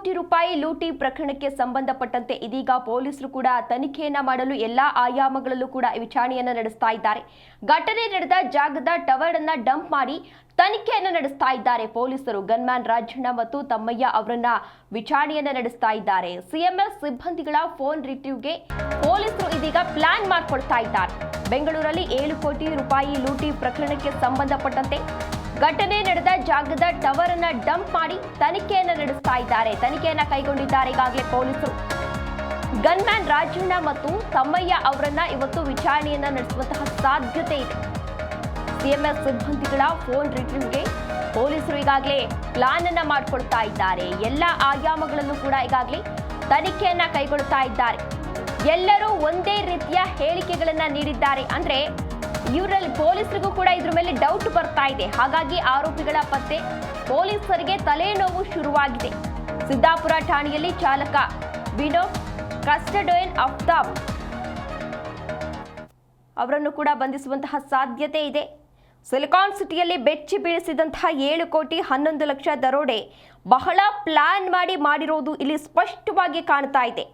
ಕೋಟಿ ರೂಪಾಯಿ ಲೂಟಿ ಪ್ರಕರಣಕ್ಕೆ ಸಂಬಂಧಪಟ್ಟಂತೆ ಇದೀಗ ಪೊಲೀಸರು ಕೂಡ ತನಿಖೆಯನ್ನು ಮಾಡಲು ಎಲ್ಲಾ ಆಯಾಮಗಳಲ್ಲೂ ಕೂಡ ವಿಚಾರಣೆಯನ್ನು ನಡೆಸ್ತಾ ಇದ್ದಾರೆ. ಘಟನೆ ನಡೆದ ಜಾಗದ ಟವರ್ ಅನ್ನ ಡಂಪ್ ಮಾಡಿ ತನಿಖೆಯನ್ನು ನಡೆಸ್ತಾ ಇದ್ದಾರೆ ಪೊಲೀಸರು. ಗನ್ಮ್ಯಾನ್ ರಾಜಣ್ಣ ಮತ್ತು ತಮ್ಮಯ್ಯ ಅವರನ್ನ ವಿಚಾರಣೆಯನ್ನು ನಡೆಸ್ತಾ ಇದ್ದಾರೆ. ಸಿಎಂಎಸ್ ಸಿಬ್ಬಂದಿಗಳ ಫೋನ್ ರಿಟ್ರೀವ್ಗೆ ಪೊಲೀಸರು ಇದೀಗ ಪ್ಲಾನ್ ಮಾಡಿಕೊಳ್ತಾ ಇದ್ದಾರೆ. ಬೆಂಗಳೂರಲ್ಲಿ ಏಳು ಕೋಟಿ ರೂಪಾಯಿ ಲೂಟಿ ಪ್ರಕರಣಕ್ಕೆ ಸಂಬಂಧಪಟ್ಟಂತೆ ಘಟನೆ ನಡೆದ ಜಾಗದ ಟವರ್ ಅನ್ನ ಡಂಪ್ ಮಾಡಿ ತನಿಖೆಯನ್ನ ನಡೆಸ್ತಾ ಇದ್ದಾರೆ. ತನಿಖೆಯನ್ನ ಕೈಗೊಂಡಿದ್ದಾರೆ ಈಗಾಗಲೇ ಪೊಲೀಸರು. ಗನ್ಮ್ಯಾನ್ ರಾಜಣ್ಣ ಮತ್ತು ತಮ್ಮಯ್ಯ ಅವರನ್ನ ಇವತ್ತು ವಿಚಾರಣೆಯನ್ನ ನಡೆಸುವಂತಹ ಸಾಧ್ಯತೆ ಇದೆ. ಸಿಎಂಎಸ್ ಸಿಬ್ಬಂದಿಗಳ ಫೋನ್ ರಿಟ್ರೀವ್ಗೆ ಪೊಲೀಸರು ಈಗಾಗಲೇ ಪ್ಲಾನ್ ಅನ್ನ ಮಾಡಿಕೊಳ್ತಾ ಇದ್ದಾರೆ. ಎಲ್ಲ ಆಯಾಮಗಳಲ್ಲೂ ಕೂಡ ಈಗಾಗಲೇ ತನಿಖೆಯನ್ನ ಕೈಗೊಳ್ತಾ ಇದ್ದಾರೆ. ಎಲ್ಲರೂ ಒಂದೇ ರೀತಿಯ ಹೇಳಿಕೆಗಳನ್ನ ನೀಡಿದ್ದಾರೆ. ಅಂದ್ರೆ ಇವರಲ್ಲಿ ಪೊಲೀಸರಿಗೂ ಕೂಡ ಇದ್ರ ಮೇಲೆ ಡೌಟ್ ಬರ್ತಾ ಇದೆ. ಹಾಗಾಗಿ ಆರೋಪಿಗಳ ಪತ್ತೆ ಪೊಲೀಸರಿಗೆ ತಲೆನೋವು ಶುರುವಾಗಿದೆ. ಸಿದ್ದಾಪುರ ಠಾಣೆಯಲ್ಲಿ ಚಾಲಕ ವಿನೋದ್ ಕಸ್ಟಡೋಯನ್ ಅಫ್ತಾಬ್ ಅವರನ್ನು ಕೂಡ ಬಂಧಿಸುವಂತಹ ಸಾಧ್ಯತೆ ಇದೆ. ಸಿಲಿಕಾನ್ ಸಿಟಿಯಲ್ಲಿ ಬೆಚ್ಚಿ ಬೀಳಿಸಿದಂತಹ ಏಳು ಕೋಟಿ ಹನ್ನೊಂದು ಲಕ್ಷ ದರೋಡೆ ಬಹಳ ಪ್ಲಾನ್ ಮಾಡಿ ಮಾಡಿರೋದು ಇಲ್ಲಿ ಸ್ಪಷ್ಟವಾಗಿ ಕಾಣ್ತಾ ಇದೆ.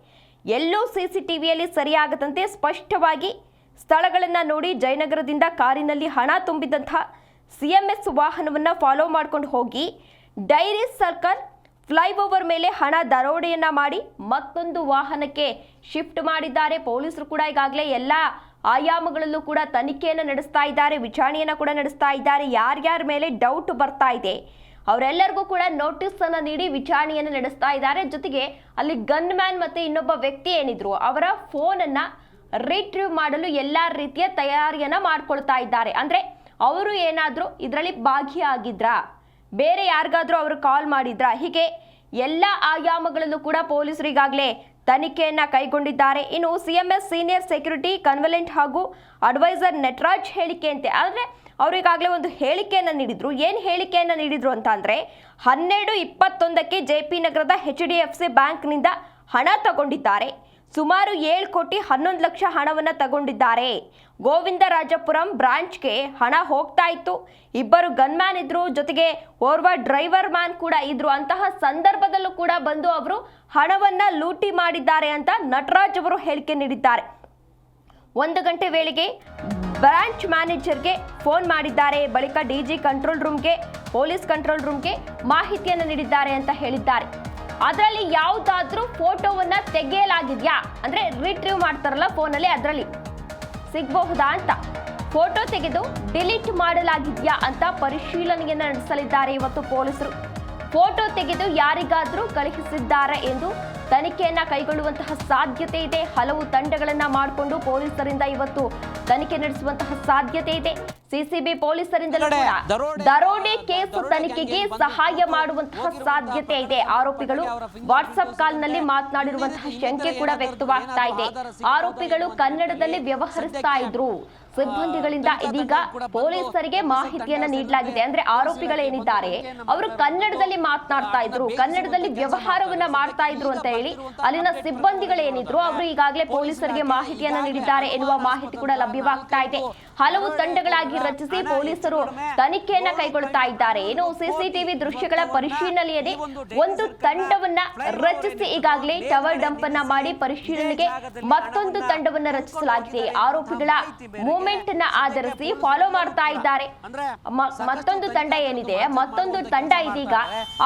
ಎಲ್ಲೂ ಸಿಸಿಟಿವಿಯಲ್ಲಿ ಸರಿಯಾಗದಂತೆ ಸ್ಪಷ್ಟವಾಗಿ ಸ್ಥಳಗಳನ್ನು ನೋಡಿ ಜಯನಗರದಿಂದ ಕಾರಿನಲ್ಲಿ ಹಣ ತುಂಬಿದಂತಹ ಸಿಎಂಎಸ್ ವಾಹನವನ್ನು ಫಾಲೋ ಮಾಡ್ಕೊಂಡು ಹೋಗಿ ಡೈರಿ ಸರ್ಕಲ್ ಫ್ಲೈಓವರ್ ಮೇಲೆ ಹಣ ದರೋಡೆಯನ್ನ ಮಾಡಿ ಮತ್ತೊಂದು ವಾಹನಕ್ಕೆ ಶಿಫ್ಟ್ ಮಾಡಿದ್ದಾರೆ. ಪೊಲೀಸರು ಕೂಡ ಈಗಾಗಲೇ ಎಲ್ಲ ಆಯಾಮಗಳಲ್ಲೂ ಕೂಡ ತನಿಖೆಯನ್ನು ನಡೆಸ್ತಾ ಇದ್ದಾರೆ, ವಿಚಾರಣೆಯನ್ನು ಕೂಡ ನಡೆಸ್ತಾ ಇದ್ದಾರೆ. ಯಾರ್ಯಾರ ಮೇಲೆ ಡೌಟ್ ಬರ್ತಾ ಇದೆ, ಅವರೆಲ್ಲರಿಗೂ ಕೂಡ ನೋಟಿಸ್ ನೀಡಿ ವಿಚಾರಣೆಯನ್ನು ನಡೆಸ್ತಾ ಇದ್ದಾರೆ. ಜೊತೆಗೆ ಅಲ್ಲಿ ಗನ್ ಮ್ಯಾನ್ ಮತ್ತೆ ಇನ್ನೊಬ್ಬ ವ್ಯಕ್ತಿ ಏನಿದ್ರು ಅವರ ಫೋನ್ ರಿಟ್ರೀವ್ ಮಾಡಲು ಎಲ್ಲ ರೀತಿಯ ತಯಾರಿಯನ್ನ ಮಾಡ್ಕೊಳ್ತಾ ಇದ್ದಾರೆ. ಅಂದ್ರೆ ಅವರು ಏನಾದರೂ ಇದರಲ್ಲಿ ಭಾಗಿಯಾಗಿದ್ರಾ? ಬೇರೆ ಯಾರಿಗಾದ್ರೂ ಅವರು ಕಾಲ್ ಮಾಡಿದ್ರಾ? ಹೀಗೆ ಎಲ್ಲ ಆಯಾಮಗಳಲ್ಲೂ ಕೂಡ ಪೊಲೀಸರಿಗಾಗಲೇ ತನಿಖೆಯನ್ನ ಕೈಗೊಂಡಿದ್ದಾರೆ. ಇನ್ನು ಸಿಎಂಎಸ್ ಸೀನಿಯರ್ ಸೆಕ್ಯೂರಿಟಿ ಕನ್ವಲೆಂಟ್ ಹಾಗೂ ಅಡ್ವೈಸರ್ ನಟರಾಜ್ ಹೇಳಿಕೆಯಂತೆ. ಆದರೆ ಅವರಿಗಾಗಲೇ ಒಂದು ಹೇಳಿಕೆಯನ್ನು ನೀಡಿದ್ರು. ಏನು ಹೇಳಿಕೆಯನ್ನು ನೀಡಿದ್ರು ಅಂತ ಅಂದರೆ ಹನ್ನೆರಡು ಇಪ್ಪತ್ತೊಂದಕ್ಕೆ ಜೆ ಪಿ ನಗರದ ಎಚ್ ಡಿ ಎಫ್ ಸಿ ಬ್ಯಾಂಕ್ನಿಂದ ಹಣ ತಗೊಂಡಿದ್ದಾರೆ. ಸುಮಾರು ಏಳು ಕೋಟಿ ಹನ್ನೊಂದು ಲಕ್ಷ ಹಣವನ್ನು ತಗೊಂಡಿದ್ದಾರೆ. ಗೋವಿಂದರಾಜಪುರಂ ಬ್ರಾಂಚ್ಗೆ ಹಣ ಹೋಗ್ತಾ ಇತ್ತು. ಇಬ್ಬರು ಗನ್ಮ್ಯಾನ್ ಇದ್ರು, ಜೊತೆಗೆ ಓರ್ವ ಡ್ರೈವರ್ ಮ್ಯಾನ್ ಕೂಡ ಇದ್ರು. ಅಂತಹ ಸಂದರ್ಭದಲ್ಲೂ ಕೂಡ ಬಂದು ಅವರು ಹಣವನ್ನ ಲೂಟಿ ಮಾಡಿದ್ದಾರೆ ಅಂತ ನಟರಾಜ್ ಅವರು ಹೇಳಿಕೆ ನೀಡಿದ್ದಾರೆ. ಒಂದು ಗಂಟೆ ವೇಳೆಗೆ ಬ್ರಾಂಚ್ ಮ್ಯಾನೇಜರ್ಗೆ ಫೋನ್ ಮಾಡಿದ್ದಾರೆ. ಬಳಿಕ ಡಿಜಿ ಕಂಟ್ರೋಲ್ ರೂಮ್ಗೆ, ಪೊಲೀಸ್ ಕಂಟ್ರೋಲ್ ರೂಮ್ಗೆ ಮಾಹಿತಿಯನ್ನು ನೀಡಿದ್ದಾರೆ ಅಂತ ಹೇಳಿದ್ದಾರೆ. ಅದರಲ್ಲಿ ಯಾವುದಾದ್ರೂ ಫೋಟೋವನ್ನ ತೆಗೆಯಲಾಗಿದ್ಯಾ? ಅಂದ್ರೆ ರಿಟ್ರೀವ್ ಮಾಡ್ತಾರಲ್ಲ ಫೋನಲ್ಲಿ ಅದರಲ್ಲಿ. ಸಿಗಬಹುದಾ ಅಂತ. ಫೋಟೋ ತೆಗೆದು ಡಿಲೀಟ್ ಮಾಡಲಾಗಿದ್ಯಾ ಅಂತ ಪರಿಶೀಲನೆಯನ್ನ ನಡೆಸಲಿದ್ದಾರೆ ಇವತ್ತು ಪೊಲೀಸರು. ಫೋಟೋ ತೆಗೆದು ಯಾರಿಗಾದ್ರೂ ಕಳುಹಿಸಿದ್ದಾರೆ ಎಂದು ತನಿಖೆಯನ್ನ ಕೈಗೊಳ್ಳುವಂತಹ ಸಾಧ್ಯತೆ ಇದೆ. ಹಲವು ತಂಡಗಳನ್ನ ಮಾಡಿಕೊಂಡು ಪೊಲೀಸರಿಂದ ಇವತ್ತು ತನಿಖೆ ನಡೆಸುವಂತಹ ಸಾಧ್ಯತೆ ಇದೆ. ಸಿಸಿಬಿ ಪೊಲೀಸರಿಂದಲೂ ಕೂಡ ದರೋಡೆ ಕೇಸ್ ತನಿಖೆಗೆ ಸಹಾಯ ಮಾಡುವಂತಹ ಸಾಧ್ಯತೆ ಇದೆ. ಆರೋಪಿಗಳು ವಾಟ್ಸ್ಆಪ್ ಕಾಲ್ನಲ್ಲಿ ಮಾತನಾಡಿರುವಂತಹ ಶಂಕೆ ಕೂಡ ವ್ಯಕ್ತವಾಗ್ತಾ ಇದೆ. ಆರೋಪಿಗಳು ಕನ್ನಡದಲ್ಲಿ ವ್ಯವಹರಿಸ್ತಾ ಇದ್ರು. ಸಿಬ್ಬಂದಿಗಳಿಂದ ಇದೀಗ ಪೊಲೀಸರಿಗೆ ಮಾಹಿತಿಯನ್ನ ನೀಡಲಾಗಿದೆ ಅಂದ್ರೆ ಆರೋಪಿಗಳೇನಿದ್ದಾರೆ? ಅವರು ಕನ್ನಡದಲ್ಲಿ ಮಾತನಾಡ್ತಾ ಇದ್ರು ಕನ್ನಡದಲ್ಲಿ ವ್ಯವಹಾರವನ್ನ ಮಾಡ್ತಾ ಇದ್ರು ಅಂತ ಹೇಳಿ ಅಲ್ಲಿನ ಸಿಬ್ಬಂದಿಗಳೇನಿದ್ರು ಅವರು ಈಗಾಗಲೇ ಪೊಲೀಸರಿಗೆ ಮಾಹಿತಿಯನ್ನ ನೀಡಿದ್ದಾರೆ ಎನ್ನುವ ಮಾಹಿತಿ ಕೂಡ ಲಭ್ಯವಾಗ್ತಾ ಇದೆ. ಹಲವು ತಂಡಗಳಾಗಿ ರಚಿಸಿ ಪೊಲೀಸರು ತನಿಖೆಯನ್ನ ಕೈಗೊಳ್ತಾ ಇದ್ದಾರೆ. ಏನು ಸಿಸಿಟಿವಿ ದೃಶ್ಯಗಳ ಪರಿಶೀಲನೆಯಲ್ಲಿ ಒಂದು ತಂಡವನ್ನ ರಚಿಸಿ ಈಗಾಗಲೇ ಟವರ್ ಡಂಪ್ ಅನ್ನ ಮಾಡಿ ಪರಿಶೀಲನೆಗೆ ಮತ್ತೊಂದು ತಂಡವನ್ನ ರಚಿಸಲಾಗಿದೆ. ಆರೋಪಿಗಳ ಮೂವ್ಮೆಂಟ್ ಅನ್ನ ಆಧರಿಸಿ ಫಾಲೋ ಮಾಡ್ತಾ ಇದ್ದಾರೆ. ಮತ್ತೊಂದು ತಂಡ ಏನಿದೆ? ಮತ್ತೊಂದು ತಂಡ ಇದೀಗ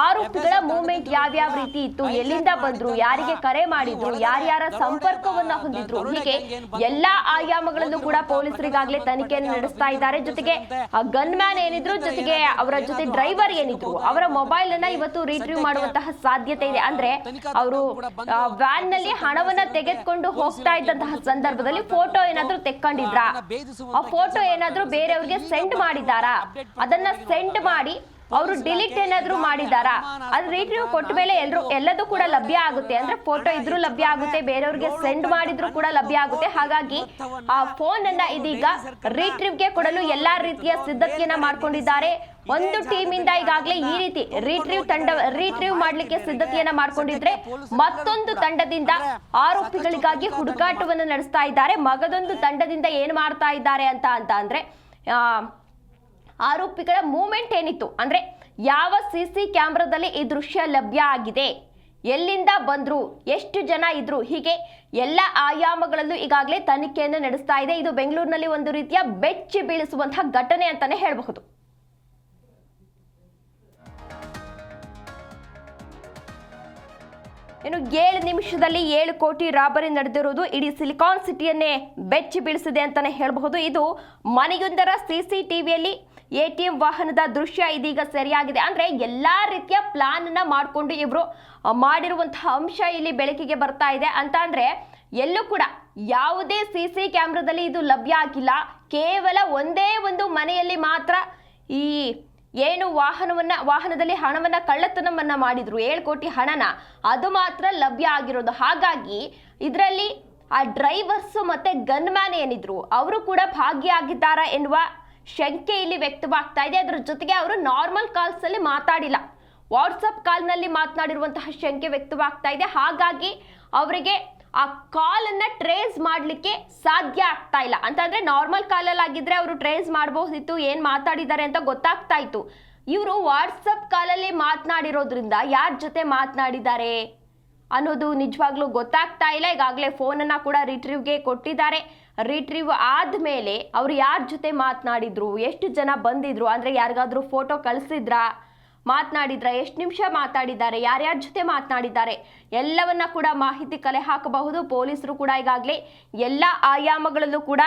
ಆರೋಪಿಗಳ ಮೂವ್ಮೆಂಟ್ ಯಾವ್ಯಾವ ರೀತಿ ಇತ್ತು? ಎಲ್ಲಿಂದ ಬಂದ್ರು? ಯಾರಿಗೆ ಕರೆ ಮಾಡಿದ್ರು? ಯಾರ್ಯಾರ ಸಂಪರ್ಕವನ್ನ ಹೊಂದಿದ್ರು? ಹೀಗೆ ಎಲ್ಲಾ ಆಯಾಮಗಳಲ್ಲೂ ಕೂಡ ಪೊಲೀಸರಿಗಾಗಲೇ ತನಿಖೆಯನ್ನು ನಡೆಸ್ತಾ ಇದ್ದಾರೆ. ಜೊತೆಗೆ ಗನ್ ಮ್ಯಾನ್ ಏನಿದ್ರು ಜೊತೆಗೆ ಅವರ ಜೊತೆ ಡ್ರೈವರ್ ಏನಿದ್ರು. ಅವರ ಮೊಬೈಲ್ ಅನ್ನ ಇವತ್ತು ರಿಟ್ರೀವ್ ಮಾಡುವಂತಹ ಸಾಧ್ಯತೆ ಇದೆ. ಅಂದ್ರೆ ಅವರು ವ್ಯಾನ್ನಲ್ಲಿ ಹಣವನ್ನ ತೆಗೆದುಕೊಂಡು ಹೋಗ್ತಾ ಇದ್ದಂತಹ ಸಂದರ್ಭದಲ್ಲಿ ಫೋಟೋ ಏನಾದ್ರೂ ತೆಕ್ಕೊಂಡಿದ್ರಾ? ಆ ಫೋಟೋ ಏನಾದ್ರೂ ಬೇರೆಯವ್ರಿಗೆ ಸೆಂಡ್ ಮಾಡಿದಾರಾ ಅದನ್ನ ಸೆಂಡ್ ಮಾಡಿ ಅವರು ಡಿಲೀಟ್ ಏನಾದ್ರೂ ಮಾಡಿದಾರಾ ಅದು ನೀವು ಕೊಟ್ಟ ಮೇಲೆ ಎಲ್ಲರೂ ಎಲ್ಲದೂ ಕೂಡ ಲಭ್ಯ ಆಗುತ್ತೆ. ಅಂದ್ರೆ ಫೋಟೋ ಇದ್ರೂ ಲಭ್ಯ ಆಗುತ್ತೆ, ಬೇರೆಯವ್ರಿಗೆ ಸೆಂಡ್ ಮಾಡಿದ್ರು ಕೂಡ ಲಭ್ಯ ಆಗುತ್ತೆ. ಹಾಗಾಗಿ ಆ ಫೋನ್ ಅನ್ನ ಇದೀಗ ರಿಟ್ರೀವ್ಗೆ ಕೊಡಲು ಎಲ್ಲಾ ರೀತಿಯ ಸಿದ್ಧತೆಯನ್ನ ಮಾಡ್ಕೊಂಡಿದ್ದಾರೆ. ಒಂದು ಟೀಮ್ ಇಂದ ಈಗಾಗಲೇ ಈ ರೀತಿ ರಿಟ್ರೀವ್ ತಂಡ ರಿಟ್ರೀವ್ ಮಾಡ್ಲಿಕ್ಕೆ ಸಿದ್ಧತೆಯನ್ನ ಮಾಡ್ಕೊಂಡಿದ್ರೆ ಮತ್ತೊಂದು ತಂಡದಿಂದ ಆರೋಪಿಗಳಿಗಾಗಿ ಹುಡುಕಾಟವನ್ನು ನಡೆಸ್ತಾ ಇದ್ದಾರೆ. ಮಗದೊಂದು ತಂಡದಿಂದ ಏನ್ ಮಾಡ್ತಾ ಇದ್ದಾರೆ ಅಂತ ಅಂತ ಅಂದ್ರೆ ಆರೋಪಿಗಳ ಮೂಮೆಂಟ್ ಏನಿತ್ತು? ಅಂದ್ರೆ ಯಾವ ಸಿ ಸಿ ಕ್ಯಾಮ್ರಾದಲ್ಲಿ ಈ ದೃಶ್ಯ ಲಭ್ಯ ಆಗಿದೆ? ಎಲ್ಲಿಂದ ಬಂದ್ರು? ಎಷ್ಟು ಜನ ಇದ್ರು? ಹೀಗೆ ಎಲ್ಲ ಆಯಾಮಗಳಲ್ಲೂ ಈಗಾಗಲೇ ತನಿಖೆಯನ್ನು ನಡೆಸ್ತಾ ಇದೆ. ಇದು ಬೆಂಗಳೂರಿನಲ್ಲಿ ಒಂದು ರೀತಿಯ ಬೆಚ್ಚಿ ಬೀಳಿಸುವಂತಹ ಘಟನೆ ಅಂತಾನೆ ಹೇಳಬಹುದು. ಇನ್ನು ಏಳು ನಿಮಿಷದಲ್ಲಿ ಏಳು ಕೋಟಿ ರಾಬರಿ ನಡೆದಿರುವುದು ಇಡೀ ಸಿಲಿಕಾನ್ ಸಿಟಿಯನ್ನೇ ಬೆಚ್ಚಿ ಬೀಳಿಸಿದೆ ಅಂತಾನೆ ಹೇಳಬಹುದು. ಇದು ಮನೆಯೊಂದರ ಸಿಸಿ ಟಿವಿಯಲ್ಲಿ ಎ ಟಿ ಎಂ ವಾಹನದ ದೃಶ್ಯ ಇದೀಗ ಸರಿಯಾಗಿದೆ. ಅಂದ್ರೆ ಎಲ್ಲಾ ರೀತಿಯ ಪ್ಲಾನ್ ಅನ್ನ ಮಾಡಿಕೊಂಡು ಇವರು ಮಾಡಿರುವಂತಹ ಅಂಶ ಇಲ್ಲಿ ಬೆಳಕಿಗೆ ಬರ್ತಾ ಇದೆ. ಅಂತ ಅಂದ್ರೆ ಎಲ್ಲೂ ಕೂಡ ಯಾವುದೇ ಸಿ ಸಿ ಕ್ಯಾಮ್ರಾದಲ್ಲಿ ಇದು ಲಭ್ಯ ಆಗಿಲ್ಲ. ಕೇವಲ ಒಂದೇ ಒಂದು ಮನೆಯಲ್ಲಿ ಮಾತ್ರ ಈ ಏನು ವಾಹನವನ್ನ, ವಾಹನದಲ್ಲಿ ಹಣವನ್ನ, ಕಳ್ಳತನವನ್ನ ಮಾಡಿದ್ರು. ಏಳು ಕೋಟಿ ಹಣನ ಅದು ಮಾತ್ರ ಲಭ್ಯ ಆಗಿರೋದು. ಹಾಗಾಗಿ ಇದರಲ್ಲಿ ಆ ಡ್ರೈವರ್ಸ್ ಮತ್ತೆ ಗನ್ಮ್ಯಾನ್ ಏನಿದ್ರು, ಅವರು ಕೂಡ ಭಾಗಿಯಾಗಿದ್ದಾರಾ ಎನ್ನುವ ಶಂಕೆ ಇಲ್ಲಿ ವ್ಯಕ್ತವಾಗ್ತಾ ಇದೆ. ಅದರ ಜೊತೆಗೆ ಅವರು ನಾರ್ಮಲ್ ಕಾಲ್ಸ್ ಅಲ್ಲಿ ಮಾತಾಡಿಲ್ಲ. ವಾಟ್ಸಪ್ ಕಾಲ್ನಲ್ಲಿ ಮಾತನಾಡಿರುವಂತಹ ಶಂಕೆ ವ್ಯಕ್ತವಾಗ್ತಾ ಇದೆ. ಹಾಗಾಗಿ ಅವರಿಗೆ ಆ ಕಾಲ್ ಅನ್ನ ಟ್ರೇಸ್ ಮಾಡಲಿಕ್ಕೆ ಸಾಧ್ಯ ಆಗ್ತಾ ಇಲ್ಲ. ಅಂತಂದ್ರೆ ನಾರ್ಮಲ್ ಕಾಲಲ್ಲಿ ಆಗಿದ್ರೆ ಅವರು ಟ್ರೇಸ್ ಮಾಡಬಹುದಿತ್ತು ಏನು ಮಾತಾಡಿದ್ದಾರೆ ಅಂತ ಗೊತ್ತಾಗ್ತಾ ಇತ್ತು. ಇವರು ವಾಟ್ಸಪ್ ಕಾಲಲ್ಲಿ ಮಾತನಾಡಿರೋದ್ರಿಂದ ಯಾರ ಜೊತೆ ಮಾತನಾಡಿದ್ದಾರೆ ಅನ್ನೋದು ನಿಜವಾಗ್ಲೂ ಗೊತ್ತಾಗ್ತಾ ಇಲ್ಲ. ಈಗಾಗಲೇ ಫೋನನ್ನು ಕೂಡ ರಿಟ್ರೀವ್ಗೆ ಕೊಟ್ಟಿದ್ದಾರೆ. ರಿಟ್ರೀವ್ ಆದಮೇಲೆ ಅವರು ಯಾರ ಜೊತೆ ಮಾತನಾಡಿದ್ರು, ಎಷ್ಟು ಜನ ಬಂದಿದ್ರು, ಅಂದರೆ ಯಾರಿಗಾದರೂ ಫೋಟೋ ಕಳಿಸಿದ್ರಾ? ಮಾತನಾಡಿದ್ರ, ಎಷ್ಟು ನಿಮಿಷ ಮಾತಾಡಿದ್ದಾರೆ, ಯಾರ್ಯಾರ ಜೊತೆ ಮಾತನಾಡಿದ್ದಾರೆ, ಎಲ್ಲವನ್ನ ಕೂಡ ಮಾಹಿತಿ ಕಲೆ ಹಾಕಬಹುದು. ಪೊಲೀಸರು ಕೂಡ ಈಗಾಗಲೇ ಎಲ್ಲ ಆಯಾಮಗಳಲ್ಲೂ ಕೂಡ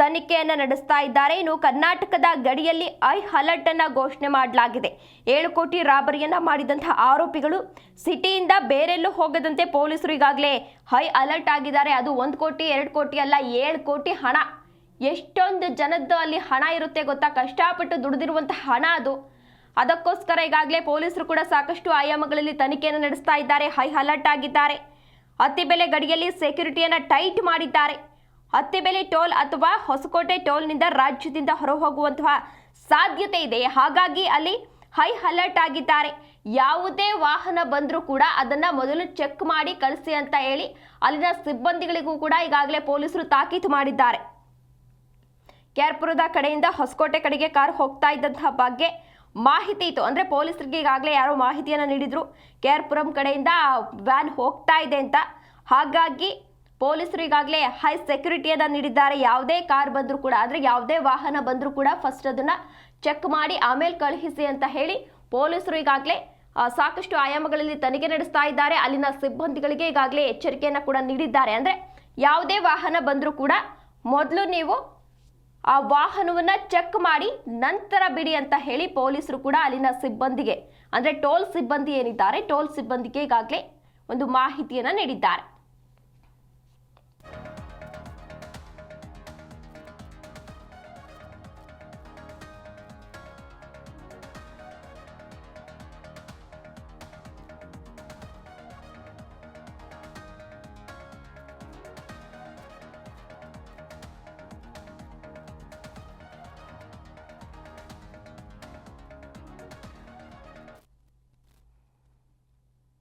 ತನಿಖೆಯನ್ನು ನಡೆಸ್ತಾ ಇದ್ದಾರೆ. ಇನ್ನು ಕರ್ನಾಟಕದ ಗಡಿಯಲ್ಲಿ ಐ ಅಲರ್ಟ್ ಅನ್ನ ಘೋಷಣೆ ಮಾಡಲಾಗಿದೆ. ಏಳು ಕೋಟಿ ರಾಬರಿಯನ್ನ ಮಾಡಿದಂತಹ ಆರೋಪಿಗಳು ಸಿಟಿಯಿಂದ ಬೇರೆಲ್ಲೂ ಹೋಗದಂತೆ ಪೊಲೀಸರು ಈಗಾಗಲೇ ಹೈ ಅಲರ್ಟ್ ಆಗಿದ್ದಾರೆ. ಅದು ಒಂದು ಕೋಟಿ, ಎರಡು ಕೋಟಿ ಅಲ್ಲ, ಏಳು ಕೋಟಿ ಹಣ. ಎಷ್ಟೊಂದು ಜನದ್ದು ಅಲ್ಲಿ ಹಣ ಇರುತ್ತೆ ಗೊತ್ತಾ? ಕಷ್ಟಪಟ್ಟು ದುಡಿದಿರುವಂತಹ ಹಣ ಅದು. ಅದಕ್ಕೋಸ್ಕರ ಈಗಾಗಲೇ ಪೊಲೀಸರು ಕೂಡ ಸಾಕಷ್ಟು ಆಯಾಮಗಳಲ್ಲಿ ತನಿಖೆಯನ್ನು ನಡೆಸ್ತಾ ಇದ್ದಾರೆ. ಹೈ ಅಲರ್ಟ್ ಆಗಿದ್ದಾರೆ. ಅತ್ತಿಬೆಲೆ ಗಡಿಯಲ್ಲಿ ಸೆಕ್ಯೂರಿಟಿಯನ್ನು ಟೈಟ್ ಮಾಡಿದ್ದಾರೆ. ಅತ್ತಿಬೆಲೆ ಟೋಲ್ ಅಥವಾ ಹೊಸಕೋಟೆ ಟೋಲ್ನಿಂದ ರಾಜ್ಯದಿಂದ ಹೊರಹೋಗುವಂತಹ ಸಾಧ್ಯತೆ ಇದೆ. ಹಾಗಾಗಿ ಅಲ್ಲಿ ಹೈ ಅಲರ್ಟ್ ಆಗಿದ್ದಾರೆ. ಯಾವುದೇ ವಾಹನ ಬಂದರೂ ಕೂಡ ಅದನ್ನು ಮೊದಲು ಚೆಕ್ ಮಾಡಿ ಕಳಿಸಿ ಅಂತ ಹೇಳಿ ಅಲ್ಲಿನ ಸಿಬ್ಬಂದಿಗಳಿಗೂ ಕೂಡ ಈಗಾಗಲೇ ಪೊಲೀಸರು ತಾಕೀತು ಮಾಡಿದ್ದಾರೆ. ಕೆಆರ್ಪುರದ ಕಡೆಯಿಂದ ಹೊಸಕೋಟೆ ಕಡೆಗೆ ಕಾರ್ ಹೋಗ್ತಾ ಇದ್ದಂತಹ ಬಗ್ಗೆ ಮಾಹಿತಿ ಇತ್ತು. ಅಂದರೆ ಪೊಲೀಸರಿಗೆ ಈಗಾಗಲೇ ಯಾರೋ ಮಾಹಿತಿಯನ್ನು ನೀಡಿದ್ರು. ಪುರಂ ಕಡೆಯಿಂದ ವ್ಯಾನ್ ಹೋಗ್ತಾ ಇದೆ ಅಂತ. ಹಾಗಾಗಿ ಪೊಲೀಸರು ಈಗಾಗಲೇ ಹೈ ಸೆಕ್ಯೂರಿಟಿಯನ್ನು ನೀಡಿದ್ದಾರೆ. ಯಾವುದೇ ಕಾರ್ ಬಂದರೂ ಕೂಡ, ಅಂದರೆ ಯಾವುದೇ ವಾಹನ ಬಂದರೂ ಕೂಡ ಫಸ್ಟ್ ಅದನ್ನು ಚೆಕ್ ಮಾಡಿ, ಆಮೇಲೆ ಕಳುಹಿಸಿ ಅಂತ ಹೇಳಿ ಪೊಲೀಸರು ಈಗಾಗಲೇ ಸಾಕಷ್ಟು ಆಯಾಮಗಳಲ್ಲಿ ತನಿಖೆ ನಡೆಸ್ತಾ ಇದ್ದಾರೆ. ಅಲ್ಲಿನ ಸಿಬ್ಬಂದಿಗಳಿಗೆ ಈಗಾಗಲೇ ಎಚ್ಚರಿಕೆಯನ್ನು ಕೂಡ ನೀಡಿದ್ದಾರೆ. ಅಂದರೆ ಯಾವುದೇ ವಾಹನ ಬಂದರೂ ಕೂಡ ಮೊದಲು ನೀವು ಆ ವಾಹನವನ್ನ ಚೆಕ್ ಮಾಡಿ ನಂತರ ಬಿಡಿ ಅಂತ ಹೇಳಿ ಪೊಲೀಸರು ಕೂಡ ಅಲ್ಲಿನ ಸಿಬ್ಬಂದಿಗೆ, ಅಂದ್ರೆ ಟೋಲ್ ಸಿಬ್ಬಂದಿ ಏನಿದ್ದಾರೆ, ಟೋಲ್ ಸಿಬ್ಬಂದಿಗೆ ಈಗಾಗಲೇ ಒಂದು ಮಾಹಿತಿಯನ್ನ ನೀಡಿದ್ದಾರೆ.